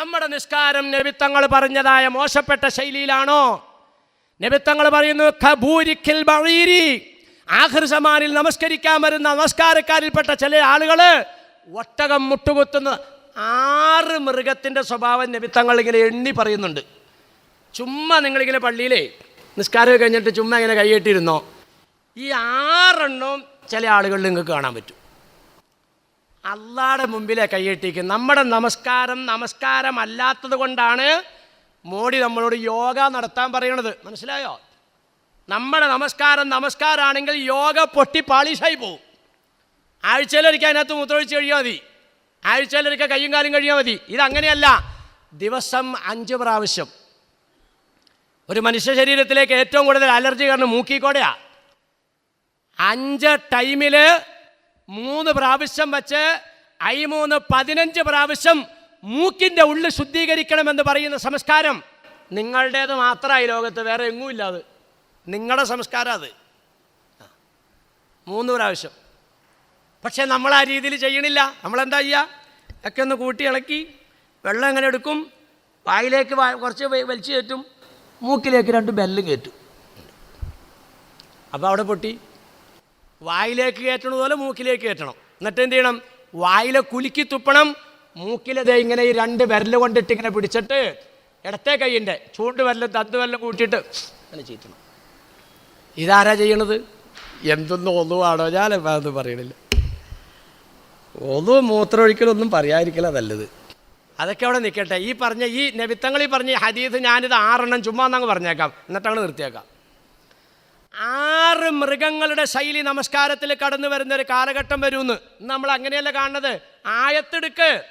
നമ്മുടെ നിസ്കാരം നബിത്തങ്ങൾ പറഞ്ഞതായ മോശപ്പെട്ട ശൈലിയിലാണോ? നബിത്തങ്ങൾ പറയുന്നു ഖബൂരിഖിൽ ബഴീരി ആഖിർ സമാനിൽ നമസ്കരിക്കാൻ വരുന്ന നമസ്കാരക്കാരിൽപ്പെട്ട ചില ആളുകൾ ഒട്ടകം മുട്ടുകുത്തുന്ന ആറ് മൃഗത്തിന്റെ സ്വഭാവം നബിത്തങ്ങൾ ഇങ്ങനെ എണ്ണി പറയുന്നുണ്ട്. ചുമ്മാ നിങ്ങളിങ്ങനെ പള്ളിയിലേ നിസ്കാരം കഴിഞ്ഞിട്ട് ചുമ്മാ ഇങ്ങനെ കൈയിട്ടിരുന്നോ ഈ ആറെണ്ണവും ചില ആളുകളിൽ നിങ്ങൾക്ക് കാണാൻ പറ്റും. അള്ളാടെ മുമ്പിലെ കൈയിട്ടിരിക്കും നമ്മുടെ നമസ്കാരം നമസ്കാരമല്ലാത്തത് കൊണ്ടാണ് മോഡി നമ്മളോട് യോഗ നടത്താൻ പറയണത്. മനസ്സിലായോ? നമ്മുടെ നമസ്കാരം നമസ്കാരമാണെങ്കിൽ യോഗ പൊട്ടി പാളീഷായി പോവും. ആഴ്ചയിലൊരിക്കൽ അതിനകത്ത് മൂത്രമൊഴിച്ച് കഴിയാൽ മതി. ആഴ്ചയിലൊരിക്കൽ കയ്യും കാലും കഴിയാൽ മതി. ഇതങ്ങനെയല്ല. ദിവസം അഞ്ച് പ്രാവശ്യം. ഒരു മനുഷ്യ ശരീരത്തിലേക്ക് ഏറ്റവും കൂടുതൽ അലർജി കാരണം മൂക്കിക്കോടെയാണ് അഞ്ച് ടൈമിൽ മൂന്ന് പ്രാവശ്യം വച്ച് ഐ മൂന്ന് പതിനഞ്ച് പ്രാവശ്യം മൂക്കിന്റെ ഉള്ളിൽ ശുദ്ധീകരിക്കണമെന്ന് പറയുന്ന സംസ്കാരം നിങ്ങളുടേത് മാത്രമായി ലോകത്ത് വേറെ എങ്ങുമില്ല അത്. നിങ്ങളുടെ സംസ്കാരം അത്. മൂന്ന് പ്രാവശ്യം. പക്ഷേ നമ്മൾ ആ രീതിയിൽ ചെയ്യണില്ല. നമ്മളെന്താ ചെയ്യുക ഒക്കെ ഒന്ന് കൂട്ടി ഇളക്കി വെള്ളം എങ്ങനെ എടുക്കും. വായിലേക്ക് കുറച്ച് വലിച്ചു കയറ്റും. മൂക്കിലേക്ക് രണ്ട് ബെല്ലും കയറ്റും. അപ്പോൾ അവിടെ പൊട്ടി. വായിലേക്ക് കയറ്റണ പോലെ മൂക്കിലേക്ക് കയറ്റണം. എന്നിട്ട് എന്ത് ചെയ്യണം? വായിലെ കുലുക്കി തുപ്പണം. മൂക്കിലത് ഇങ്ങനെ ഈ രണ്ട് വിരൽ കൊണ്ടിട്ട് ഇങ്ങനെ പിടിച്ചിട്ട് ഇടത്തെ കൈയിന്റെ ചൂണ്ട് വിരലും തത്ത് വിരലും കൂട്ടിയിട്ട് അങ്ങനെ ചീറ്റണം. ഇതാരാ ചെയ്യണത്? എന്തൊന്നും ഒന്നുവാണോ ഞാൻ അതൊന്നും പറയണില്ല. ഒന്നും മൂത്രമൊഴിക്കലൊന്നും പറയാതിരിക്കല നല്ലത്. അതൊക്കെ അവിടെ നിൽക്കട്ടെ ഈ പറഞ്ഞ ഈ നബിത്തങ്ങൾ ഈ പറഞ്ഞ ഹദീസ് ഞാനിത് ആറെണ്ണം ചുമ്മാ എന്നങ്ങ് പറഞ്ഞേക്കാം. എന്നിട്ടങ്ങ് നിർത്തിയേക്കാം. ആറ് മൃഗങ്ങളുടെ ശൈലി നമസ്കാരത്തിൽ കടന്നു വരുന്ന ഒരു കാലഘട്ടം വരുമെന്ന് നമ്മൾ അങ്ങനെയല്ല കാണുന്നത്. ആയത്തെടുക്ക്.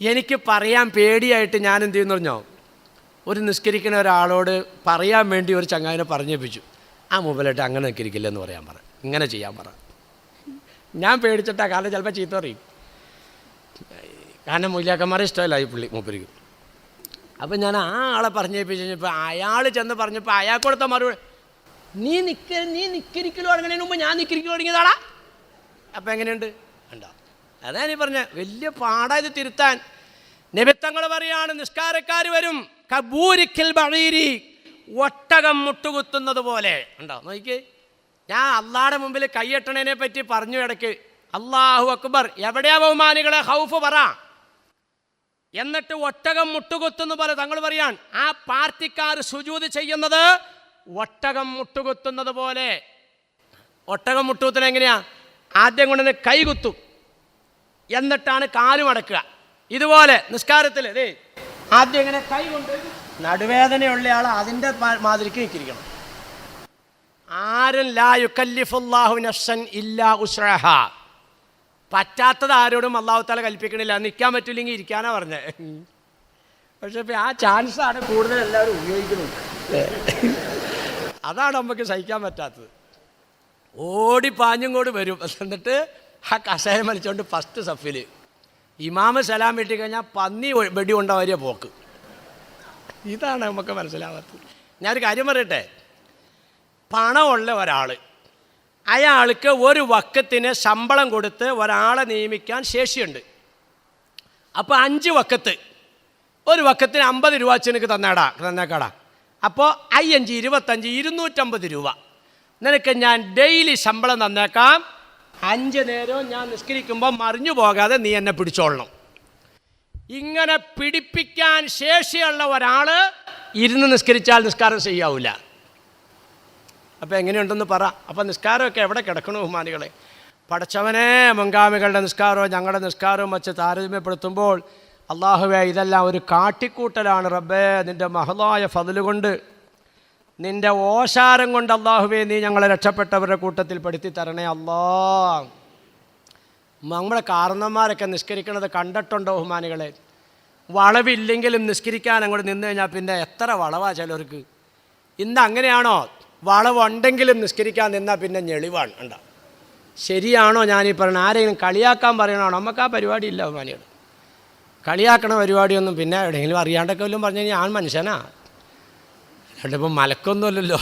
എനിക്ക് പറയാൻ പേടിയായിട്ട് ഞാൻ എന്ത് ചെയ്യുന്നു പറഞ്ഞോ? ഒരു നിസ്കരിക്കുന്ന ഒരാളോട് പറയാൻ വേണ്ടി ഒരു ചങ്ങാതിനെ പറഞ്ഞേപ്പിച്ചു. ആ മുമ്പിലായിട്ട് അങ്ങനെ നിൽക്കിരിക്കില്ല എന്ന് പറയാൻ പറ. ഇങ്ങനെ ചെയ്യാൻ പറ. ഞാൻ പേടിച്ചിട്ടാ കാരണം ചിലപ്പോൾ ചീത്ത പറയും. കാരണം മൂല്യാക്കന്മാരെ ഇഷ്ടമല്ല ഈ പുള്ളി മൂപ്പരിക്കും അപ്പം ഞാൻ ആ ആളെ പറഞ്ഞേപ്പിച്ച് കഴിഞ്ഞപ്പോൾ അയാൾ ചെന്ന് പറഞ്ഞപ്പോൾ അയാൾ കൊടുത്ത മറുപടി നീ നിക്ക നീ നിക്കരിക്കലോ തുടങ്ങുന്നതിന് മുമ്പ് ഞാൻ നിക്കരിക്കലോ തുടങ്ങിയതാടാ. അപ്പം എങ്ങനെയുണ്ട്? ഉണ്ടോ അതാ നീ പറഞ്ഞ വലിയ പാടാ ഇത് തിരുത്താൻ. നിമിത്തങ്ങൾ പറയാണ് നിസ്കാരക്കാർ വരും. കബൂരിക്കൽ ബഴീരി ഒട്ടകം മുട്ടുകുത്തുന്നത് പോലെ. ഉണ്ടോ നോക്കിക്കേ ഞാൻ അള്ളാടെ മുമ്പിൽ കൈയെട്ടണേനെ പറ്റി പറഞ്ഞു ഇടയ്ക്ക്. അള്ളാഹു അക്ബർ എവിടെയാ ബഹുമാനികളെ? ഹൗഫ് പറ. എന്നിട്ട് ഒട്ടകം മുട്ടുകുത്തുന്ന പോലെ തങ്ങൾ പറയാൻ ആ പാർട്ടിക്കാർ സുജൂത് ചെയ്യുന്നത് ഒട്ടകം മുട്ടുകുത്തുന്നത് പോലെ. ഒട്ടകം മുട്ടുകുത്തുന്നത് എങ്ങനെയാ? ആദ്യം കൊണ്ടുവന്ന് കൈ കുത്തും. എന്നിട്ടാണ് കാലും അടക്കുക. ഇതുപോലെ നിസ്കാരത്തിൽ ആദ്യം ഇങ്ങനെ കൈ കൊണ്ട് നടുവേദനയുള്ള ആൾ അതിന്റെ മാതിരിക്ക് നിൽക്കിരിക്കണം ആരും ലാ യുക്കല്ലിഫുല്ലാഹു നഫ്സൻ ഇല്ലാ ഉസ്രഹ. പറ്റാത്തത് ആരോടും അള്ളാഹു താല കൽപ്പിക്കണില്ല. നിൽക്കാൻ പറ്റില്ലെങ്കിൽ ഇരിക്കാനാ പറഞ്ഞത് പക്ഷെ ഇപ്പം ആ ചാൻസാണ് കൂടുതൽ എല്ലാവരും ഉപയോഗിക്കുന്നത്. അതാണ് നമുക്ക് സഹിക്കാൻ പറ്റാത്തത്. ഓടി പാഞ്ഞും കൂടി വരും. എന്നിട്ട് ആ കസേര വലിച്ചുകൊണ്ട് ഫസ്റ്റ് സഫിൽ ഇമാമ സലാം വെട്ടി കഴിഞ്ഞാൽ പന്നി വെടി കൊണ്ടവരെ പോക്ക്. ഇതാണ് നമുക്ക് മനസ്സിലാവാത്തത്. ഞാനൊരു കാര്യം പറയട്ടെ? പണമുള്ള ഒരാൾ അയാൾക്ക് ഒരു വക്കത്തിന് ശമ്പളം കൊടുത്ത് ഒരാളെ നിയമിക്കാൻ ശേഷിയുണ്ട്. അപ്പോൾ അഞ്ച് വക്കത്ത്. ഒരു വക്കത്തിന് അമ്പത് രൂപ നിനക്ക് തന്നേടാ തന്നേക്കാടാ. അപ്പോൾ അയ്യഞ്ച് ഇരുപത്തഞ്ച് ഇരുന്നൂറ്റമ്പത് രൂപ. നിനക്ക് ഞാൻ ഡെയിലി ശമ്പളം തന്നേക്കാം. അഞ്ച് നേരവും ഞാൻ നിസ്കരിക്കുമ്പോൾ മറിഞ്ഞു പോകാതെ നീ എന്നെ പിടിച്ചോളണം. ഇങ്ങനെ പിടിപ്പിക്കാൻ ശേഷിയുള്ള ഒരാൾ ഇരുന്ന് നിസ്കരിച്ചാൽ നിസ്കാരം ചെയ്യാവൂല അപ്പോൾ എങ്ങനെയുണ്ടെന്ന് പറ. അപ്പോൾ നിസ്കാരമൊക്കെ എവിടെ കിടക്കണു ബഹുമാനികളെ? പടച്ചവനെ മുൻഗാമികളുടെ നിസ്കാരവും ഞങ്ങളുടെ നിസ്കാരവും വച്ച് താരതമ്യപ്പെടുത്തുമ്പോൾ അള്ളാഹുവെ ഇതെല്ലാം ഒരു കാട്ടിക്കൂട്ടലാണ് റബ്ബേ. നിന്റെ മഹലായ ഫതിലുകൊണ്ട് നിന്റെ ഓശാരം കൊണ്ട് അള്ളാഹുവെ നീ ഞങ്ങളെ രക്ഷപ്പെട്ടവരുടെ കൂട്ടത്തിൽ പെടുത്തി തരണേ അല്ലാ. നമ്മുടെ കാരണന്മാരൊക്കെ നിസ്കരിക്കുന്നത് കണ്ടിട്ടുണ്ടോ ബഹുമാനികളെ? വളവില്ലെങ്കിലും നിസ്കരിക്കാൻ അങ്ങോട്ട് നിന്ന് കഴിഞ്ഞാൽ പിന്നെ എത്ര വളവാ ചിലർക്ക്. ഇന്ന് അങ്ങനെയാണോ? വളവുണ്ടെങ്കിലും നിഷ്കരിക്കാൻ നിന്നാൽ പിന്നെ ഞെളിവാണ്. ഉണ്ട ശരിയാണോ ഞാനീ പറയണത്? ആരെങ്കിലും കളിയാക്കാൻ പറയണോ നമുക്ക് ആ പരിപാടി ഇല്ല ബഹുമാനികൾ കളിയാക്കണ പരിപാടിയൊന്നും പിന്നെ എവിടെയെങ്കിലും അറിയാണ്ടൊക്കെ വല്ലതും പറഞ്ഞു കഴിഞ്ഞാൽ ഞാൻ മനുഷ്യനാ. അല്ലാണ്ട് ഇപ്പം മലക്കൊന്നുമല്ലല്ലോ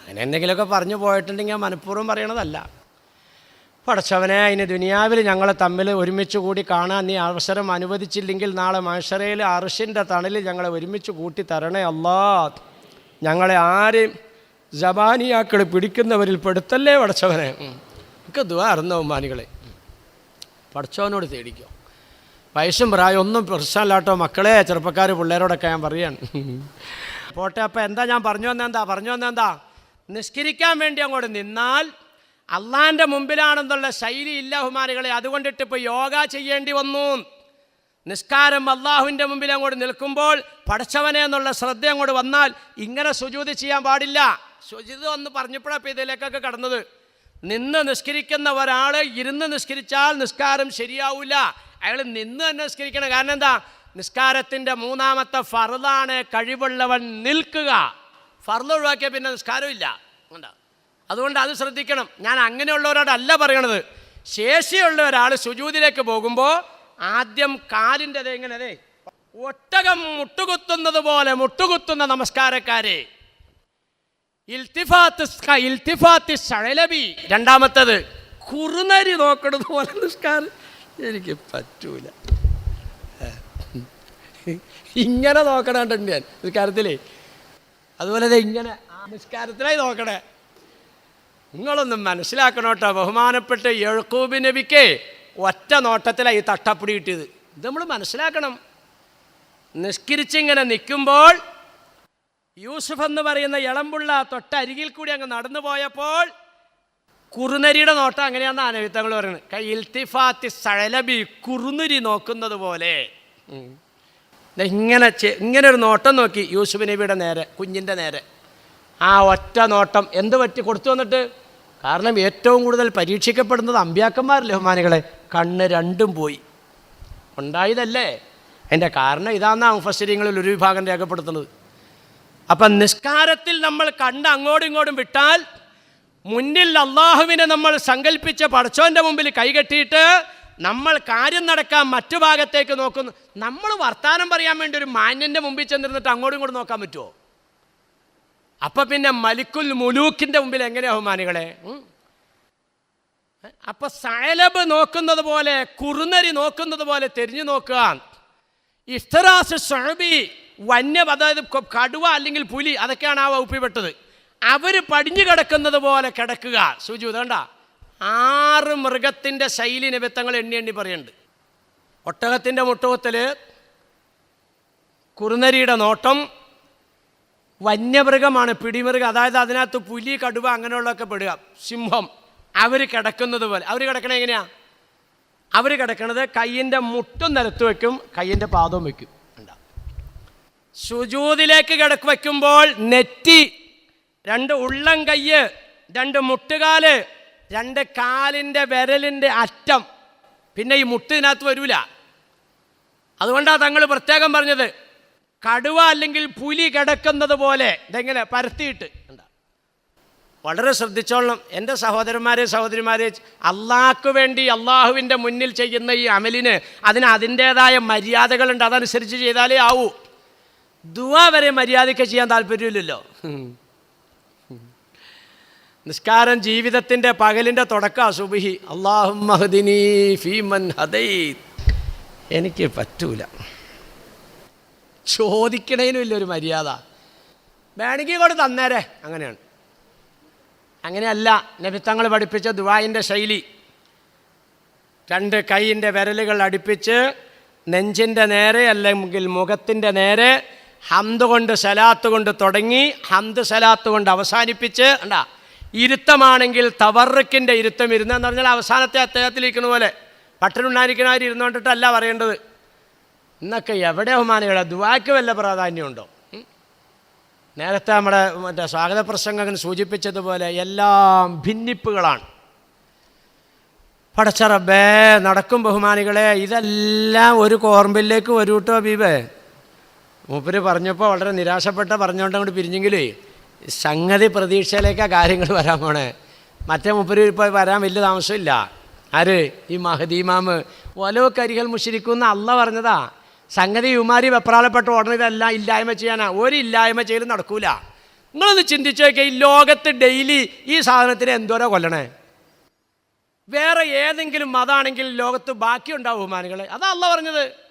അങ്ങനെ എന്തെങ്കിലുമൊക്കെ പറഞ്ഞു പോയിട്ടുണ്ടെങ്കിൽ ഞാൻ മനഃപൂർവം പറയണതല്ല. പടച്ചവനെ ഇനി ദുനിയാവിൽ ഞങ്ങളെ തമ്മിൽ ഒരുമിച്ച് കൂടി കാണാൻ നീ അവസരം അനുവദിച്ചില്ലെങ്കിൽ നാളെ മനുഷ്യരയിൽ അറിഷിന്റെ തണലിൽ ഞങ്ങളെ ഒരുമിച്ച് കൂട്ടി തരണേ അല്ലാ ഞങ്ങളെ ആരെയും ജബാനിയാക്കൾ പിടിക്കുന്നവരിൽ പെടുത്തല്ലേ പടച്ചവനെ? ഒക്കെ നമുക്ക് ദ്വാർന്ന ഉമ്മാനികളെ പടച്ചവനോട് തേടിക്കോ വയസ്സും പ്രായം ഒന്നും പ്രശ്നമില്ലാട്ടോ മക്കളെ ചെറുപ്പക്കാർ പിള്ളേരോടൊക്കെ ഞാൻ പറയാണ്. പോട്ടെ അപ്പം എന്താ ഞാൻ പറഞ്ഞു വന്നെന്താ പറഞ്ഞു വന്നെന്താ നിഷ്കരിക്കാൻ വേണ്ടി അങ്ങോട്ട് നിന്നാൽ അള്ളാന്റെ മുമ്പിലാണെന്നുള്ള ശൈലി ഇല്ല ഹുമാനികളെ അതുകൊണ്ടിട്ട് ഇപ്പോൾ യോഗ ചെയ്യേണ്ടി വന്നു. നിസ്കാരം അള്ളാഹുവിന്റെ മുമ്പിൽ അങ്ങോട്ട് നിൽക്കുമ്പോൾ പഠിച്ചവനെ എന്നുള്ള ശ്രദ്ധ അങ്ങോട്ട് വന്നാൽ ഇങ്ങനെ സുജൂതി ചെയ്യാൻ പാടില്ല. സുജിത് വന്ന് പറഞ്ഞപ്പോഴാണ് അപ്പം ഇതിലേക്കൊക്കെ കടന്നത്. നിന്ന് നിസ്കരിക്കുന്ന ഒരാൾ ഇരുന്ന് നിസ്കരിച്ചാൽ നിസ്കാരം ശരിയാവില്ല അയാൾ നിന്ന് തന്നെ നിസ്കരിക്കണം. കാരണം എന്താ? നിസ്കാരത്തിന്റെ മൂന്നാമത്തെ ഫറുതാണ് കഴിവുള്ളവൻ നിൽക്കുക. ഫർദ് ഒഴിവാക്കിയാൽ പിന്നെ നിസ്കാരമില്ല എന്താ? അതുകൊണ്ട് അത് ശ്രദ്ധിക്കണം. ഞാൻ അങ്ങനെയുള്ളവരോടല്ല പറയണത്. ശേഷിയുള്ള ഒരാൾ സുജൂതിലേക്ക് പോകുമ്പോൾ ആദ്യം കാലിന്റെ അതെ ഇങ്ങനെ ഒട്ടകം മുട്ടുകുത്തുന്നത് പോലെ മുട്ടുകുത്തുന്ന നമസ്കാരക്കാരെ. രണ്ടാമത്തത് കുറുനരി നോക്കണത് പോലെ നിസ്കാരം. എനിക്ക് പറ്റൂല. ഇങ്ങനെ നോക്കണുണ്ട് ഞാൻ നിസ്കാരത്തിലേ. അതുപോലെ ഇങ്ങനെ നിസ്കാരത്തിലായി നോക്കണേ. നിങ്ങളൊന്നും മനസ്സിലാക്കണോട്ടോ? ബഹുമാനപ്പെട്ട എഴുക്കൂബി നബിക്ക് ഒറ്റ നോട്ടത്തിലായി ഈ തട്ടപ്പിടി കിട്ടിയത്. ഇത് നമ്മൾ മനസ്സിലാക്കണം. നിസ്കരിച്ചിങ്ങനെ നിൽക്കുമ്പോൾ യൂസുഫ് എന്ന് പറയുന്ന ഇളമ്പുള്ള തൊട്ടരികിൽ കൂടി അങ്ങ് നടന്നു പോയപ്പോൾ കുറുനരിയുടെ നോട്ടം അങ്ങനെയാണ് ആനവിത്തങ്ങൾ പറയുന്നത്. ഇൽത്തിഫാത്തി സഴലബി കുറുനരി നോക്കുന്നത് പോലെ. ഇങ്ങനെ ഇങ്ങനെ ഒരു നോട്ടം നോക്കി യൂസുഫ് നബിയുടെ നേരെ കുഞ്ഞിന്റെ നേരെ. ആ ഒറ്റ നോട്ടം എന്ത് പറ്റി കൊടുത്തു വന്നിട്ട് കാരണം ഏറ്റവും കൂടുതൽ പരീക്ഷിക്കപ്പെടുന്നത് അമ്പ്യാക്കന്മാരല്ലേ ഹുമാനികളെ കണ്ണ് രണ്ടും പോയി. ഉണ്ടായതല്ലേ? അതിന്റെ കാരണം ഇതാണെന്നാണ് മുഫസ്സിരിങ്ങളിൽ ഒരു വിഭാഗം രേഖപ്പെടുത്തുന്നത്. അപ്പം നിസ്കാരത്തിൽ നമ്മൾ കണ്ട് അങ്ങോട്ടും ഇങ്ങോട്ടും വിട്ടാൽ മുന്നിൽ അള്ളാഹുവിനെ നമ്മൾ സങ്കല്പിച്ച പടച്ചോന്റെ മുമ്പിൽ കൈകെട്ടിയിട്ട് നമ്മൾ കാര്യം നടക്കാൻ മറ്റു ഭാഗത്തേക്ക് നോക്കുന്നു. നമ്മൾ വർത്തമാനം പറയാൻ വേണ്ടി ഒരു മാന്യന്റെ മുമ്പിൽ ചെന്നിരുന്നിട്ട് അങ്ങോട്ടും ഇങ്ങോട്ടും നോക്കാൻ പറ്റുമോ അപ്പൊ പിന്നെ മലിക്കുൽ മുലൂക്കിന്റെ മുമ്പിൽ എങ്ങനെയാ ബഹുമാനികളെ? അപ്പൊ സയലബ് നോക്കുന്നത് പോലെ കുറുനരി നോക്കുന്നത് പോലെ തിരിഞ്ഞു നോക്കുക. ഇഫ്തറാസ് ഷഹബി വന്യം അതായത് കടുവ അല്ലെങ്കിൽ പുലി അതൊക്കെയാണ് ആ വകുപ്പിൽപ്പെട്ടത് അവർ പടിഞ്ഞു കിടക്കുന്നത് പോലെ കിടക്കുക. സുജു ഇതണ്ട ആറ് മൃഗത്തിന്റെ ശൈലി നിമിത്തങ്ങൾ എണ്ണി എണ്ണി പറയുന്നുണ്ട് ഒട്ടകത്തിന്റെ മുട്ടുകത്തിൽ കുറുനരിയുടെ നോട്ടം വന്യമൃഗമാണ് പിടിമൃഗം. അതായത് അതിനകത്ത് പുലി കടുവ അങ്ങനെയുള്ളതൊക്കെ പെടുക. സിംഹം. അവർ കിടക്കുന്നത് പോലെ. അവർ കിടക്കണത് എങ്ങനെയാ? അവർ കിടക്കണത് കയ്യിന്റെ മുട്ടും നിലത്ത് വയ്ക്കും കയ്യിന്റെ പാദവും ഉണ്ടാവും സുജൂതിലേക്ക് കിടക്ക് വയ്ക്കുമ്പോൾ നെറ്റി രണ്ട് ഉള്ളം കയ്യ് രണ്ട് മുട്ടുകാൽ രണ്ട് കാലിന്റെ വിരലിന്റെ അറ്റം. പിന്നെ ഈ മുട്ടിനകത്ത് വരൂല. അതുകൊണ്ടാണ് തങ്ങൾ പ്രത്യേകം പറഞ്ഞത് കടുവ അല്ലെങ്കിൽ പുലി കിടക്കുന്നത് പോലെ ഇതെങ്ങനെ പരത്തിയിട്ട്. എന്താ വളരെ ശ്രദ്ധിച്ചോളണം. എന്റെ സഹോദരന്മാരെ സഹോദരിമാരെ അള്ളാഹ്ക്ക് വേണ്ടി അള്ളാഹുവിന്റെ മുന്നിൽ ചെയ്യുന്ന ഈ അമലിന് അതിന് അതിന്റേതായ മര്യാദകളുണ്ട്. അതനുസരിച്ച് ചെയ്താലേ ആവൂ. ദുവാ വരെ മര്യാദയ്ക്ക് ചെയ്യാൻ താല്പര്യമില്ലല്ലോ. നിസ്കാരം ജീവിതത്തിന്റെ പകലിന്റെ തുടക്ക സുബിഹി. അള്ളാഹും ഫീമൻ ഹദൈ എനിക്ക് പറ്റൂല. ചോദിക്കണേനും ഇല്ല ഒരു മര്യാദ. വേണമെങ്കിൽ കൂടെ തന്നേരെ. അങ്ങനെയാണ്. അങ്ങനെയല്ല നബിത്തങ്ങൾ പഠിപ്പിച്ച ദുബായിന്റെ ശൈലി. രണ്ട് കൈയിന്റെ വിരലുകൾ അടുപ്പിച്ച് നെഞ്ചിന്റെ നേരെ അല്ലെങ്കിൽ മുഖത്തിന്റെ നേരെ ഹന്ത് കൊണ്ട് സലാത്ത് കൊണ്ട് തുടങ്ങി ഹന്ത് സലാത്ത് കൊണ്ട് അവസാനിപ്പിച്ച് ഉണ്ടാ ഇരുത്തമാണെങ്കിൽ തവറുക്കിന്റെ ഇരുത്തം ഇരുന്നെന്ന് പറഞ്ഞാൽ അവസാനത്തെ അദ്ദേഹത്തിലിരിക്കുന്ന പോലെ പട്ടനുണ്ടായിരിക്കണവർ ഇരുന്നുകൊണ്ടിട്ടല്ല പറയേണ്ടത്. ഇന്നൊക്കെ എവിടെ ബഹുമാനികളെ ദുവാക്ക് വല്ല പ്രാധാന്യമുണ്ടോ? നേരത്തെ നമ്മുടെ മറ്റേ സ്വാഗത പ്രസംഗകൻ സൂചിപ്പിച്ചതുപോലെ എല്ലാം ഭിന്നിപ്പുകളാണ്. പടച്ചറബേ നടക്കും ബഹുമാനികളെ ഇതെല്ലാം ഒരു കോർമ്പിലേക്ക് വരൂട്ടോ ബീബേ. മൂപ്പര് പറഞ്ഞപ്പോൾ വളരെ നിരാശപ്പെട്ട പറഞ്ഞുകൊണ്ട് അങ്ങോട്ട് പിരിഞ്ഞെങ്കിലേ സംഗതി പ്രതീക്ഷയിലേക്കാണ് കാര്യങ്ങൾ വരാൻ പോണേ. മറ്റേ മൂപ്പര് ഇപ്പോൾ വരാൻ വലിയ താമസമില്ല. ആര്? ഈ മഹദീമാമ് ഓലോ കരികൾ മുഷിരിക്കുന്ന അല്ല പറഞ്ഞതാ. സംഗതി യുമാരി വെപ്രാളപ്പെട്ട് ഉടനെ ഇതെല്ലാം ഇല്ലായ്മ ചെയ്യാനാ. ഒരു ഇല്ലായ്മ ചെയ്യലും നടക്കൂല. നിങ്ങളൊന്ന് ചിന്തിച്ചു നോക്കിയാൽ ഈ ലോകത്ത് ഡെയിലി ഈ സാധനത്തിന് എന്തോരോ കൊല്ലണേ? വേറെ ഏതെങ്കിലും മതാണെങ്കിൽ ലോകത്ത് ബാക്കിയുണ്ടാവും ബഹുമാനികളെ അതാ അല്ല പറഞ്ഞത്.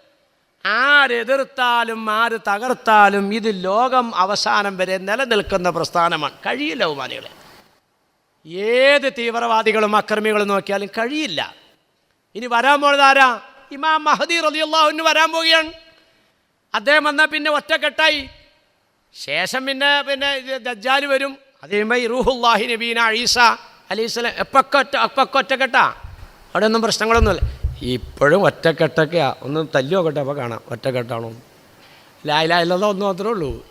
ആരെതിർത്താലും ആര് തകർത്താലും ഇത് ലോകം അവസാനം വരെ നിലനിൽക്കുന്ന പ്രസ്ഥാനമാണ്. കഴിയില്ല ഉമാനികളെ ഏത് തീവ്രവാദികളും അക്രമികളും നോക്കിയാലും കഴിയില്ല. ഇനി വരാൻ പോകുന്നത് ആരാ? ഇമാം മഹദി റളിയല്ലാഹുവിന് വരാൻ പോവുകയാണ്. അദ്ദേഹം വന്നാൽ പിന്നെ ഒറ്റക്കെട്ടായി. ശേഷം പിന്നെ പിന്നെ ദജ്ജാൽ വരും. അത് കഴിയുമ്പോൾ റൂഹുല്ലാഹി നബീന അഴീസ അലൈഹിസ്ലാം എപ്പൊക്കെ ഒറ്റ എപ്പൊക്കെ ഒറ്റക്കെട്ടാ? അവിടെയൊന്നും പ്രശ്നങ്ങളൊന്നുമില്ല. ഇപ്പോഴും ഒറ്റക്കെട്ടൊക്കെയാ. ഒന്ന് തല്ലി നോക്കട്ടെ അപ്പോൾ കാണാം. ഒറ്റക്കെട്ടാണോ? ലായിലായില്ലാതെ ഒന്ന് മാത്രമേ ഉള്ളൂ.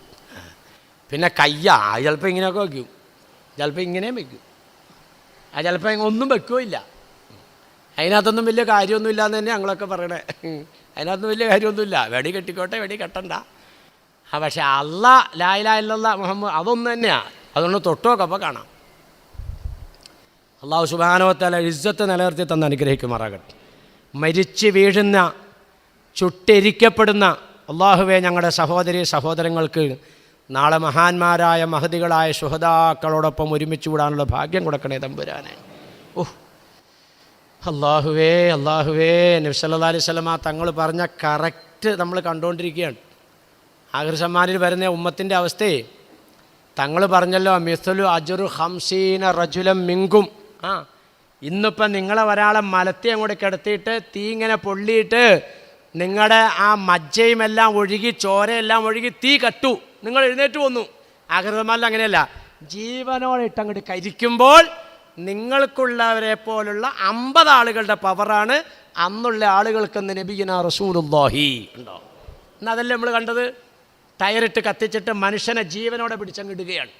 പിന്നെ കയ്യ. ചിലപ്പോൾ ഇങ്ങനെയൊക്കെ വയ്ക്കും ചിലപ്പോൾ ഇങ്ങനെയും വയ്ക്കും ആ ചിലപ്പോൾ ഒന്നും വെക്കുകയില്ല അതിനകത്തൊന്നും വലിയ കാര്യമൊന്നുമില്ല എന്ന് തന്നെ ഞങ്ങളൊക്കെ പറയണേ. അതിനകത്തൊന്നും വലിയ കാര്യമൊന്നുമില്ല വെടി കെട്ടിക്കോട്ടെ വെടി കെട്ടണ്ട. ആ പക്ഷെ അല്ല ലായില ഇല്ലല്ല മുഹമ്മദ് അതൊന്നും തന്നെയാണ് അതുകൊണ്ട് തൊട്ടുമൊക്കെ അപ്പോൾ കാണാം. അള്ളാഹു സുബാനോത്തല ഇജ്ജത്ത് നിലനിർത്തി തന്ന് അനുഗ്രഹിക്കുമാറാകട്ടെ. മരിച്ച് വീഴുന്ന ചുട്ടെരിക്കപ്പെടുന്ന അള്ളാഹുവെ ഞങ്ങളുടെ സഹോദരി സഹോദരങ്ങൾക്ക് നാളെ മഹാന്മാരായ മഹതികളായ ശുഹതാക്കളോടൊപ്പം ഒരുമിച്ച് കൂടാനുള്ള ഭാഗ്യം കൊടുക്കണേ തമ്പുരാനെ. ഓഹ് അള്ളാഹുവേ അള്ളാഹുവേ നബ്സല്ലാ അലൈഹി സ്വലമ തങ്ങൾ പറഞ്ഞ കറക്റ്റ് നമ്മൾ കണ്ടുകൊണ്ടിരിക്കുകയാണ്. ആഗ്രസമ്മാനിൽ വരുന്ന ഉമ്മത്തിന്റെ അവസ്ഥയെ. തങ്ങൾ പറഞ്ഞല്ലോ മിഥുലു അജുറു ഹംസീന റജുലം മിങ്കും. ആ ഇന്നിപ്പം നിങ്ങളെ ഒരാളെ മലത്തി അങ്ങോട്ട് കിടത്തിയിട്ട് തീ ഇങ്ങനെ പൊള്ളിയിട്ട് നിങ്ങളുടെ ആ മജ്ജയും എല്ലാം ഒഴുകി ചോരയെല്ലാം ഒഴുകി തീ കട്ടു. നിങ്ങൾ എഴുന്നേറ്റ് വന്നു. ആകൃതമല്ല അങ്ങനെയല്ല. ജീവനോടെ ഇട്ടങ്ങോട്ട് കരിക്കുമ്പോൾ നിങ്ങൾക്കുള്ളവരെ പോലുള്ള അമ്പത് ആളുകളുടെ പവറാണ് അന്നുള്ള ആളുകൾക്കെന്ന് നബിഗിന റസൂലുല്ലാഹി ഉണ്ടോ? എന്നാൽ അതല്ലേ നമ്മൾ കണ്ടത്? ടയറിട്ട് കത്തിച്ചിട്ട് മനുഷ്യനെ ജീവനോടെ പിടിച്ചങ്ങിടുകയാണ്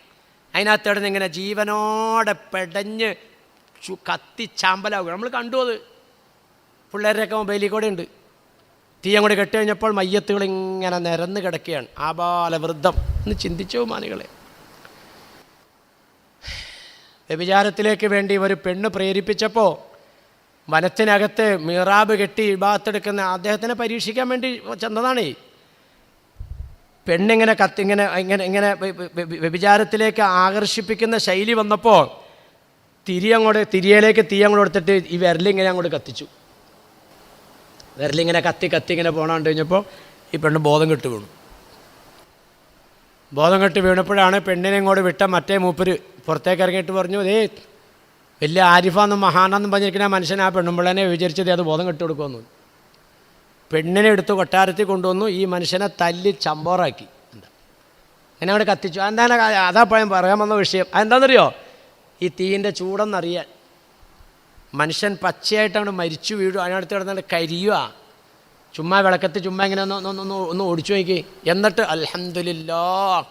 അതിനകത്തോടെ ഇങ്ങനെ ജീവനോടെ പെടഞ്ഞ് കത്തിച്ചാമ്പലാവുക നമ്മൾ കണ്ടു അത്. പിള്ളേരുടെയൊക്കെ മൊബൈലിൽ കൂടെ ഉണ്ട്. തീ അങ്ങോട്ട് കെട്ടി കഴിഞ്ഞപ്പോൾ മയ്യത്തുകൾ ഇങ്ങനെ നിരന്ന് കിടക്കുകയാണ്. ആബാലവൃദ്ധം എന്ന് ചിന്തിച്ചു മാനികളെ. വ്യഭിചാരത്തിലേക്ക് വേണ്ടി ഒരു പെണ്ണ് പ്രേരിപ്പിച്ചപ്പോൾ വനത്തിനകത്ത് മിറാബ് കെട്ടി ഇബാത്തെടുക്കുന്ന അദ്ദേഹത്തിനെ പരീക്ഷിക്കാൻ വേണ്ടി ചെന്നതാണേ. പെണ്ണിങ്ങനെ കത്തിങ്ങനെ ഇങ്ങനെ ഇങ്ങനെ വ്യഭിചാരത്തിലേക്ക് ആകർഷിപ്പിക്കുന്ന ശൈലി വന്നപ്പോൾ തിരി അങ്ങോട്ട് തിരിയയിലേക്ക് തീ അങ്ങോട്ട് കൊടുത്തിട്ട് ഈ വിരലിങ്ങനെ അങ്ങോട്ട് കത്തിച്ചു. വിരലിങ്ങനെ കത്തി കത്തി ഇങ്ങനെ പോണാണ്ട് കഴിഞ്ഞപ്പോൾ ഈ പെണ്ണ് ബോധം കെട്ട് വീണു. ബോധം കെട്ട് വീണപ്പോഴാണ് പെണ്ണിനെ ഇങ്ങോട്ട് വിട്ട മറ്റേ മൂപ്പര് പുറത്തേക്ക് ഇറങ്ങിയിട്ട് പറഞ്ഞു ഏ വലിയ ആരിഫാന്നും മഹാനെന്നും പറഞ്ഞിരിക്കുന്ന മനുഷ്യൻ ആ പെണ്ണുമ്പിള്ളനെ വിചാരിച്ചത് അത് ബോധം കെട്ട് കൊടുക്കുമെന്നു പെണ്ണിനെ എടുത്ത് കൊട്ടാരത്തിൽ കൊണ്ടുവന്നു ഈ മനുഷ്യനെ തല്ലി ചമ്പോറാക്കി. എന്താ? അങ്ങനെ അവിടെ കത്തിച്ചു. എന്താണ് അതാ പഴയ പറയാൻ വന്ന വിഷയം. അതെന്താണെന്നറിയോ ഈ തീയിന്റെ ചൂടെന്നറിയാൻ. മനുഷ്യൻ പച്ചയായിട്ടാണ് മരിച്ചു വീഴും. അതിനടുത്ത് കിടന്നിട്ട് കരിയുക. ചുമ്മാ വിളക്കത്ത് ചുമ്മാ ഇങ്ങനെ ഒന്ന് ഒന്ന് ഒന്ന് ഓടിച്ചു നോക്കി. എന്നിട്ട് അൽഹംദുലില്ലാ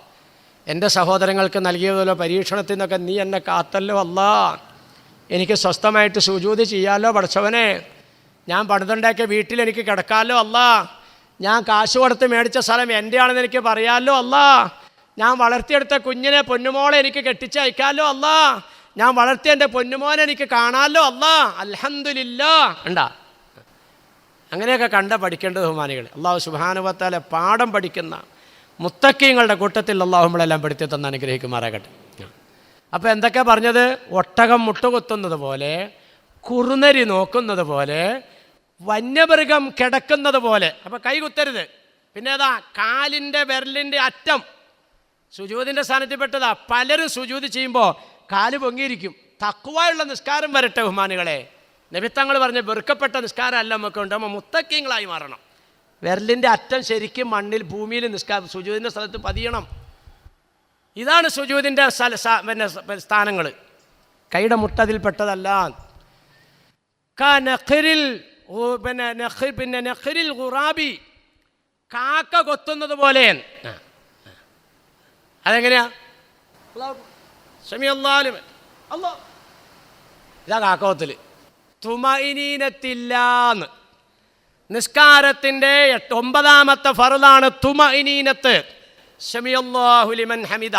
എന്റെ സഹോദരങ്ങൾക്ക് നൽകിയതുപോലെ പരീക്ഷണത്തിൽ നിന്നൊക്കെ നീ എന്നെ കാത്തല്ലോ അല്ല. എനിക്ക് സ്വസ്ഥമായിട്ട് സുജൂതി ചെയ്യാമല്ലോ പഠിച്ചവനെ. ഞാൻ പണിതുണ്ടാക്കിയ വീട്ടിൽ എനിക്ക് കിടക്കാമല്ലോ അല്ല. ഞാൻ കാശ് കൊടുത്ത് മേടിച്ച സ്ഥലം എന്റെ ആണെന്ന് എനിക്ക് പറയാമല്ലോ അല്ല. ഞാൻ വളർത്തിയെടുത്ത കുഞ്ഞിനെ പൊന്നുമോളെ എനിക്ക് കെട്ടിച്ചയക്കാമല്ലോ അല്ല. ഞാൻ വളർത്തിയ എന്റെ പൊന്നുമോനെ എനിക്ക് കാണാമല്ലോ അല്ല അൽഹംദുലില്ലാ. ഉണ്ടാ അങ്ങനെയൊക്കെ കണ്ട പഠിക്കേണ്ട ബഹുമാനികൾ അള്ളാഹു സുഹാനുഭവത്താലെ പാഠം പഠിക്കുന്ന മുത്തക്കീങ്ങളുടെ കൂട്ടത്തിൽ അള്ളാഹുമ്പളെല്ലാം പഠിത്തി തന്ന അനുഗ്രഹിക്കുമാറാകട്ടെ. അപ്പോൾ എന്തൊക്കെ പറഞ്ഞത്? ഒട്ടകം മുട്ടുകുത്തുന്നത് പോലെ കുറുനരി നോക്കുന്നത് പോലെ വന്യമൃഗം കിടക്കുന്നത് പോലെ. അപ്പോൾ കൈ കുത്തരുത്. പിന്നെ ഏതാ? കാലിന്റെ വിരലിന്റെ അറ്റം. സുജൂതിന്റെ സ്ഥാനത്തിൽ പെട്ടതാ പലരും സുജൂതി ചെയ്യുമ്പോൾ കാൽ പൊങ്ങിയിരിക്കും. തക്കുവായുള്ള നിസ്കാരം വരട്ടെ ബഹുമാനികളെ. നബിത്തങ്ങൾ പറഞ്ഞ വെറുക്കപ്പെട്ട നിസ്കാരം അല്ല നമുക്ക് ഉണ്ട്. നമ്മൾ മുത്തക്കീങ്ങളായി മാറണം. വിരലിന്റെ അറ്റം ശരിക്കും മണ്ണിൽ ഭൂമിയിൽ നിസ്കാരം സുജൂതിന്റെ സ്ഥലത്ത് പതിയണം. ഇതാണ് സുജൂതിന്റെ സ്ഥല പിന്നെ സ്ഥാനങ്ങൾ കൈയുടെ മുട്ടതിൽ പെട്ടതല്ല. ഊ- പിന്നെ നഖ് പിന്നെ നഖരിൽ ഖുറാബി. കാക്ക കൊത്തുന്നത് പോലെ. ആ, അതെങ്ങനെയാ ഷമിയല്ലാലും അല്ലോ ഇതാ കാക്കോത്തിൽ തുമഇനീനത്തില്ലാന്ന്. നിസ്കാരത്തിന്റെ ഒമ്പതാമത്തെ ഫറുതാണ് തുമഇനീനത്ത്. ഷമിയല്ലാഹുലിമൻ ഹമിദ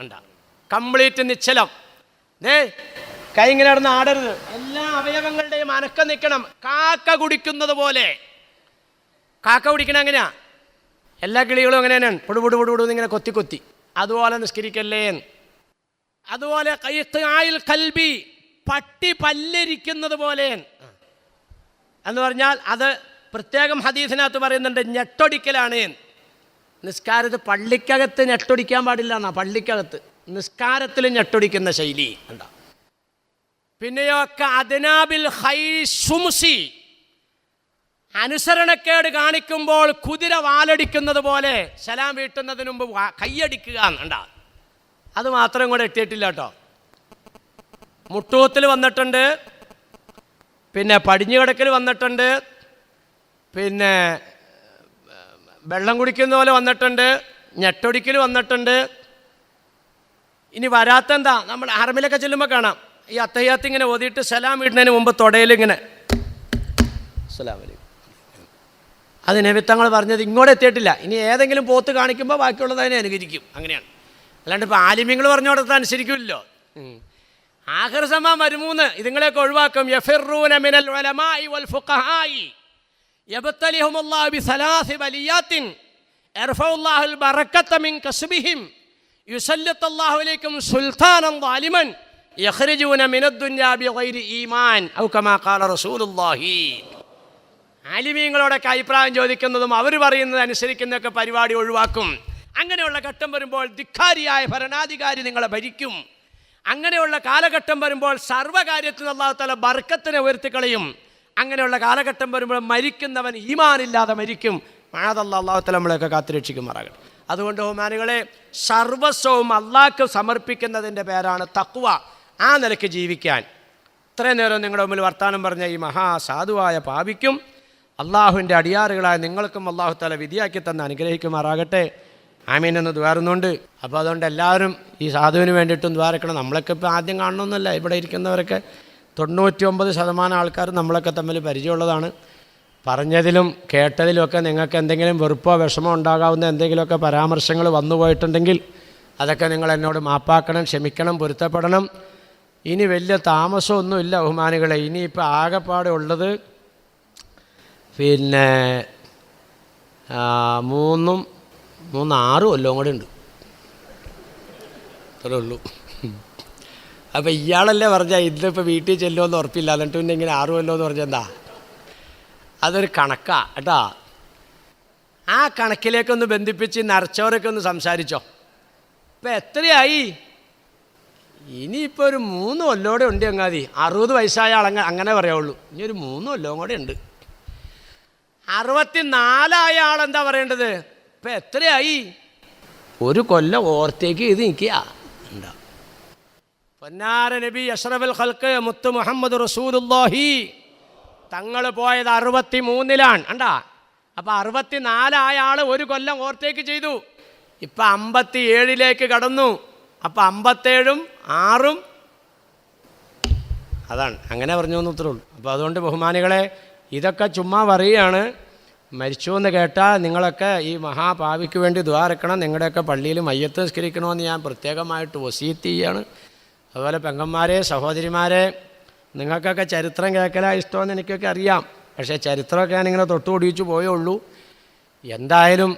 ഉണ്ട കംപ്ലീറ്റ് നിശ്ചലം. ദേ കൈ ഇങ്ങനെ നടന്ന് ആടരുത്. എല്ലാ അവയവങ്ങളുടെയും അനക്കം നിൽക്കണം. കാക്ക കുടിക്കുന്നത് പോലെ. കാക്ക കുടിക്കണ എങ്ങനെയാ? എല്ലാ കിളികളും അങ്ങനെ തന്നെയാണ് പുടു പുടു പുടു പുടു ഇങ്ങനെ കൊത്തി കൊത്തി. അതുപോലെ നിസ്കരിക്കല്ലേ അതുപോലെ കൈത്തായിൽ കൽബി പട്ടി പല്ലിരിക്കുന്നത് പോലെ. എന്ന് പറഞ്ഞാൽ അത് പ്രത്യേകം ഹദീസിനകത്ത് പറയുന്നുണ്ട് ഞെട്ടൊടിക്കലാണ്. നിസ്കാരത്ത് പള്ളിക്കകത്ത് ഞെട്ടൊടിക്കാൻ പാടില്ല എന്നാ പള്ളിക്കകത്ത്. നിസ്കാരത്തിൽ ഞെട്ടൊടിക്കുന്ന ശൈലി എന്താ പിന്നെയൊക്കെ അദനാബിൽ ഹൈസുമുസി അനുസരണക്കേട് കാണിക്കുമ്പോൾ കുതിര വാലടിക്കുന്നത് പോലെ സലാം വീട്ടുന്നതിന് മുമ്പ് കൈയടിക്കുക ഉണ്ടാ അത് മാത്രം കൂടെ എത്തിയിട്ടില്ല കേട്ടോ. മുട്ടൂത്തിൽ വന്നിട്ടുണ്ട് പിന്നെ പടിഞ്ഞുകിടക്കൽ വന്നിട്ടുണ്ട് പിന്നെ വെള്ളം കുടിക്കുന്ന പോലെ വന്നിട്ടുണ്ട് ഞെട്ടൊടിക്കൽ വന്നിട്ടുണ്ട്. ഇനി വരാത്ത എന്താ നമ്മൾ ആർമിലൊക്കെ ചെല്ലുമ്പോൾ കാണാം. ഈ അത്തയ്യാത്ത് ഇങ്ങനെ ഓതിയിട്ട് സലാം ഇടുന്നതിന് മുമ്പ് തൊടയിൽ ഇങ്ങനെ. സലാം അലൈക്കും. അത് നബിത്തങ്ങൾ പറഞ്ഞത് ഇങ്ങോട്ട് എത്തിയിട്ടില്ല. ഇനി ഏതെങ്കിലും പോത്ത് കാണിക്കുമ്പോൾ ബാക്കിയുള്ളത് അതിനെ അനുകരിക്കും. അങ്ങനെയാണ്. അല്ലാണ്ട് ഇപ്പോൾ ആലിമ്യങ്ങൾ പറഞ്ഞു അനുസരിക്കുമല്ലോ ആഖിർ ആഹർസമ മരുമൂന്ന് ഇതുങ്ങളെയൊക്കെ ഒഴിവാക്കും. യഫിറൂന മിനൽ ഉലമായി വൽ ഫുഖഹായി യബ്തലിഹുമുല്ലാഹു ബിസലാസി ബലിയാത്തിൻ യർഫഉല്ലാഹുൽ ബറക്കത മിൻ കസ്ബിഹിം. യുസല്ലത്തുല്ലാഹു അലൈക്കും സുൽത്താനൻ ളാലിമൻ യഖ്റുജൂന മിനദ് ദുനിയാ ബിഗൈരി ഈമാൻ. ഔ കമാ ഖാല റസൂലുള്ളാഹി ആലിമീങ്ങളോടൊക്കെ അഭിപ്രായം ചോദിക്കുന്നതും അവർ പറയുന്നത് അനുസരിക്കുന്നതൊക്കെ പരിപാടി ഒഴിവാക്കും. അങ്ങനെയുള്ള ഘട്ടം വരുമ്പോൾ ധിക്കാരിയായ ഭരണാധികാരി നിങ്ങളെ ഭരിക്കും. അങ്ങനെയുള്ള കാലഘട്ടം വരുമ്പോൾ സർവകാര്യത്തിന് അള്ളാഹുത്തല ബർക്കത്തിനെ ഉയർത്തിക്കളയും. അങ്ങനെയുള്ള കാലഘട്ടം വരുമ്പോൾ മരിക്കുന്നവൻ ഈമാനില്ലാതെ മരിക്കും. മഴതല്ല അള്ളാഹുത്തല നമ്മളെയൊക്കെ കാത്തുരക്ഷിക്കുമാറാകട്ടെ. അതുകൊണ്ട് ബഹുമാനികളെ സർവസ്വവും അള്ളാഹ്ക്ക് സമർപ്പിക്കുന്നതിന്റെ പേരാണ് തക്വ ആ നിലയ്ക്ക് ജീവിക്കാൻ. ഇത്രയും നേരം നിങ്ങളുടെ മുമ്പിൽ വർത്താനം പറഞ്ഞ ഈ മഹാസാധുവായ പാപിക്കും അള്ളാഹുവിന്റെ അടിയാറുകളായ നിങ്ങൾക്കും അള്ളാഹു തല വിധിയാക്കി തന്ന് അനുഗ്രഹിക്കുമാറാകട്ടെ. ആമീൻ എന്ന് ദ്വാരുന്നുണ്ട്. അപ്പോൾ അതുകൊണ്ട് എല്ലാവരും ഈ സാധുവിന് വേണ്ടിയിട്ടും ദ്വാരക്കണം. നമ്മളൊക്കെ ഇപ്പോൾ ആദ്യം കാണണമെന്നല്ല ഇവിടെ ഇരിക്കുന്നവരൊക്കെ തൊണ്ണൂറ്റി ഒമ്പത് ശതമാനം ആൾക്കാർ നമ്മളൊക്കെ തമ്മിൽ പരിചയമുള്ളതാണ്. പറഞ്ഞതിലും കേട്ടതിലുമൊക്കെ നിങ്ങൾക്ക് എന്തെങ്കിലും വെറുപ്പോ വിഷമോ ഉണ്ടാകാവുന്ന എന്തെങ്കിലുമൊക്കെ പരാമർശങ്ങൾ വന്നു പോയിട്ടുണ്ടെങ്കിൽ അതൊക്കെ നിങ്ങൾ എന്നോട് മാപ്പാക്കണം ക്ഷമിക്കണം പൊരുത്തപ്പെടണം. ഇനി വലിയ താമസമൊന്നുമില്ല ബഹുമാനികളെ. ഇനിയിപ്പോൾ ആകെപ്പാടെ ഉള്ളത് പിന്നെ മൂന്നും മൂന്ന് ആറ് കൊല്ലവും കൂടെ ഉണ്ട്. അത്രേ ഉള്ളൂ. അപ്പോൾ ഇയാളല്ലേ പറഞ്ഞാൽ ഇന്നിപ്പോൾ വീട്ടിൽ ചെല്ലുമെന്ന് ഉറപ്പില്ല. എന്നിട്ട് പിന്നെ ഇങ്ങനെ ആറ് കൊല്ലമെന്ന് പറഞ്ഞാൽ എന്താ? അതൊരു കണക്കാ കേട്ടാ? ആ കണക്കിലേക്കൊന്ന് ബന്ധിപ്പിച്ച് നരച്ചവരൊക്കെ ഒന്ന് സംസാരിച്ചോ. ഇപ്പം എത്രയായി? ഇനിയിപ്പോൾ ഒരു മൂന്ന് കൊല്ലോടെ ഉണ്ട് ചങ്ങാതി. അറുപത് വയസ്സായ ആളങ്ങ അങ്ങനെ പറയാവുള്ളൂ. ഇനി ഒരു മൂന്ന് കൊല്ലവും കൂടെ ഉണ്ട്. അറുപത്തി നാലായ ആളെന്താ പറയേണ്ടത്? ഇപ്പം എത്രയായി? ഒരു കൊല്ലം ഓർത്തേക്ക് ഇത് നിൽക്കുക. ഉണ്ടാ? പൊന്നാര നബി അഷ്റഫുൽ ഖൽക്ക് മുത്ത് മുഹമ്മദ് റസൂലുല്ലാഹി തങ്ങൾ പോയത് അറുപത്തി മൂന്നിലാണ് കണ്ടാ? അപ്പം അറുപത്തി നാലായ ആൾ ഒരു കൊല്ലം ഓർത്തേക്ക് ചെയ്തു. ഇപ്പം അമ്പത്തി ഏഴിലേക്ക് കടന്നു. അപ്പം അമ്പത്തേഴും ആറും. അതാണ്. അങ്ങനെ പറഞ്ഞു എന്ന് അപ്പോൾ അതുകൊണ്ട് ബഹുമാനികളെ ഇതൊക്കെ ചുമ്മാ പറയുകയാണ്. മരിച്ചു എന്ന് കേട്ടാൽ നിങ്ങളൊക്കെ ഈ മഹാഭാവിക്ക് വേണ്ടി ദ്വാരക്കണം നിങ്ങളുടെയൊക്കെ പള്ളിയിൽ മയ്യത്ത് നിസ്കരിക്കണമെന്ന് ഞാൻ പ്രത്യേകമായിട്ട് വസീത്ത് ചെയ്യാണ്. അതുപോലെ പെങ്ങന്മാരെ സഹോദരിമാരെ നിങ്ങൾക്കൊക്കെ ചരിത്രം കേൾക്കലാ ഇഷ്ടമെന്ന് എനിക്കൊക്കെ അറിയാം. പക്ഷേ ചരിത്രമൊക്കെ ഞാനിങ്ങനെ തൊട്ടുപിടിച്ചു പോയേ ഉള്ളൂ. എന്തായാലും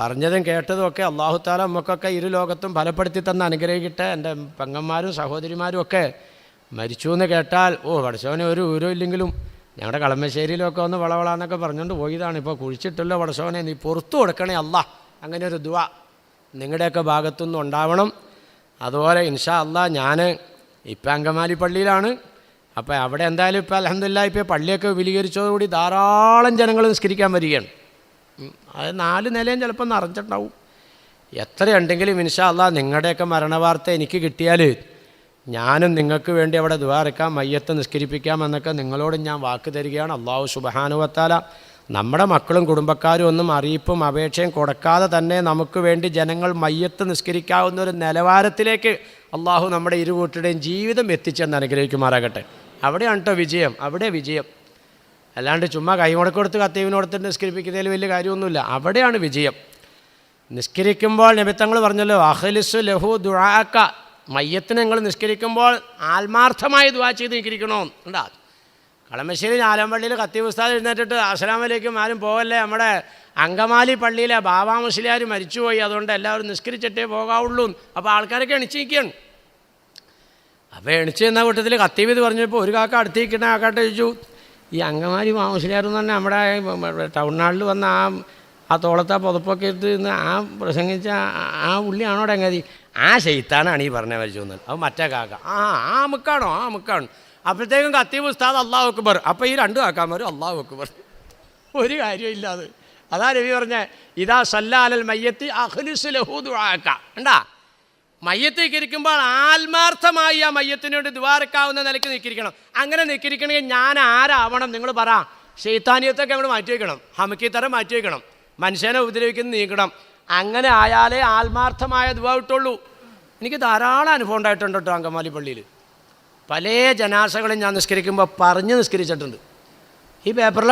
പറഞ്ഞതും കേട്ടതും ഒക്കെ അള്ളാഹുത്താല നമുക്കൊക്കെ ഇരു ലോകത്തും ഫലപ്പെടുത്തി തന്ന് അനുഗ്രഹിക്കട്ടെ. എന്റെ പെങ്ങന്മാരും സഹോദരിമാരും ഒക്കെ മരിച്ചു എന്ന് കേട്ടാൽ ഓ പഠിച്ചവനെ ഒരു ഊരോ ഇല്ലെങ്കിലും ഞങ്ങളുടെ കളമശ്ശേരിയിലൊക്കെ ഒന്ന് വളവളാന്നൊക്കെ പറഞ്ഞുകൊണ്ട് പോയതാണ്. ഇപ്പോൾ കുഴിച്ചിട്ടല്ലോ വടശോനെ നീ പുറത്തു കൊടുക്കണേ അല്ല. അങ്ങനെ ഒരു ദുവ നിങ്ങളുടെയൊക്കെ ഭാഗത്തുനിന്ന് ഉണ്ടാവണം. അതുപോലെ ഇൻഷാ അല്ല ഞാൻ ഇപ്പം അങ്കമാലി പള്ളിയിലാണ്. അപ്പോൾ അവിടെ എന്തായാലും ഇപ്പോൾ അലഹമില്ല ഇപ്പോൾ പള്ളിയൊക്കെ വിപുലീകരിച്ചതോടുകൂടി ധാരാളം ജനങ്ങൾ നിസ്കരിക്കാൻ വരികയാണ്. അത് നാല് നിലയും ചിലപ്പോൾ നിറഞ്ഞിട്ടുണ്ടാവും. എത്രയുണ്ടെങ്കിലും ഇൻഷാ അല്ല നിങ്ങളുടെയൊക്കെ മരണവാർത്ത എനിക്ക് കിട്ടിയാൽ ഞാനും നിങ്ങൾക്ക് വേണ്ടി അവിടെ ദ്വാരക്കാം മയ്യത്ത് നിസ്കരിപ്പിക്കാം എന്നൊക്കെ നിങ്ങളോട് ഞാൻ വാക്ക് തരികയാണ്. അള്ളാഹു സുബഹാനുവത്താല നമ്മുടെ മക്കളും കുടുംബക്കാരും ഒന്നും അറിയിപ്പും അപേക്ഷയും കൊടുക്കാതെ തന്നെ നമുക്ക് വേണ്ടി ജനങ്ങൾ മയ്യത്ത് നിസ്കരിക്കാവുന്ന ഒരു നിലവാരത്തിലേക്ക് അള്ളാഹു നമ്മുടെ ഇരുകൂട്ടരുടെയും ജീവിതം എത്തിച്ചെന്ന് അനുഗ്രഹിക്കുമാറാകട്ടെ. അവിടെയാണ് കേട്ടോ വിജയം അവിടെ വിജയം. അല്ലാണ്ട് ചുമ്മാ കൈ മുടക്കൊടുത്ത് കത്തീവിനോടത്ത് നിസ്കരിപ്പിക്കുന്നതിൽ വലിയ കാര്യമൊന്നുമില്ല അവിടെയാണ് വിജയം. നിസ്കരിക്കുമ്പോൾ നിമിത്തങ്ങൾ പറഞ്ഞല്ലോ അഹലിസു ലഹു ദുഴാക്ക മയ്യത്തിന് നിങ്ങൾ നിഷ്കരിക്കുമ്പോൾ ആത്മാർത്ഥമായി ദുവാ ചെയ്ത് നിൽക്കിരിക്കണോ? ഉണ്ടാ? കളമശ്ശേരി ആലമ്പള്ളിയിൽ കത്തി ഉസ്താദ് എഴുന്നേറ്റിട്ട് അസ്സലാമലേക്കും ആരും പോകല്ലേ നമ്മുടെ അങ്കമാലി പള്ളിയിലെ ബാബാമുസ്ലിയാർ മരിച്ചുപോയി. അതുകൊണ്ട് എല്ലാവരും നിഷ്കരിച്ചിട്ടേ പോകാവുള്ളൂ. അപ്പോൾ ആൾക്കാരൊക്കെ എണിച്ചിരിക്കുകയാണ് അപ്പോൾ എണിച്ച് എന്ന കൂട്ടത്തിൽ കത്തീവിത് പറഞ്ഞപ്പോൾ ഒരു കാക്ക അടുത്തിരിക്കുന്ന ആക്കാട്ട് ചോദിച്ചു ഈ അങ്കമാലി മാമുസ്ലിയാർ എന്ന് പറഞ്ഞാൽ നമ്മുടെ ടൗൺ ഹാളിൽ വന്ന ആ ആ തോളത്തെ പുതപ്പൊക്കെ എടുത്ത് നിന്ന് ആ പ്രസംഗിച്ച ആ- ആ ഉള്ളിയാണോ ഡങ്ങതി ആ ശൈത്താനാണ് ഈ പറഞ്ഞ മരിച്ചു തോന്നുന്നത് അത് മറ്റേ കാക്ക. ആ ആ മുക്കാണോ ആ മുക്കാണ് അപ്പോഴത്തേക്കും കത്തീബ് ഉസ്താദ് അള്ളാഹു അക്ബർ. അപ്പോൾ ഈ രണ്ട് കാക്കാമാരും അള്ളാഹു അക്ബർ. ഒരു കാര്യമില്ല അത് അതാ രവി പറഞ്ഞ ഇതാ സല്ലാലൽ മയ്യത്തി അഖ്ലിസ് ലഹൂദ് ആക്ക ഉണ്ടാ മയ്യത്ത് നിൽക്കിരിക്കുമ്പോൾ ആത്മാർത്ഥമായി ആ മയ്യത്തിനോട് ദ്വാരക്കാവുന്ന നിലയ്ക്ക് നിൽക്കിരിക്കണം അങ്ങനെ നിൽക്കിരിക്കണമെങ്കിൽ ഞാൻ ആരാവണം? നിങ്ങൾ പറ. ഷെയ്ത്താനിയത്തൊക്കെ അങ്ങോട്ട് മാറ്റി വയ്ക്കണം ഹമക്കിത്തരം മാറ്റി വയ്ക്കണം മനുഷ്യനെ ഉപദ്രവിക്കുന്ന നീക്കണം അങ്ങനെ ആയാലേ ആത്മാർത്ഥമായ ദുവാ കിട്ടുള്ളൂ എനിക്ക് ധാരാളം അനുഭവം ഉണ്ടായിട്ടുണ്ട് കേട്ടോ അങ്കമാലി പള്ളിയിൽ. പല ജനാസകളും ഞാൻ നിസ്കരിക്കുമ്പോൾ പറഞ്ഞ് നിസ്കരിച്ചിട്ടുണ്ട്. ഈ പേപ്പറിൽ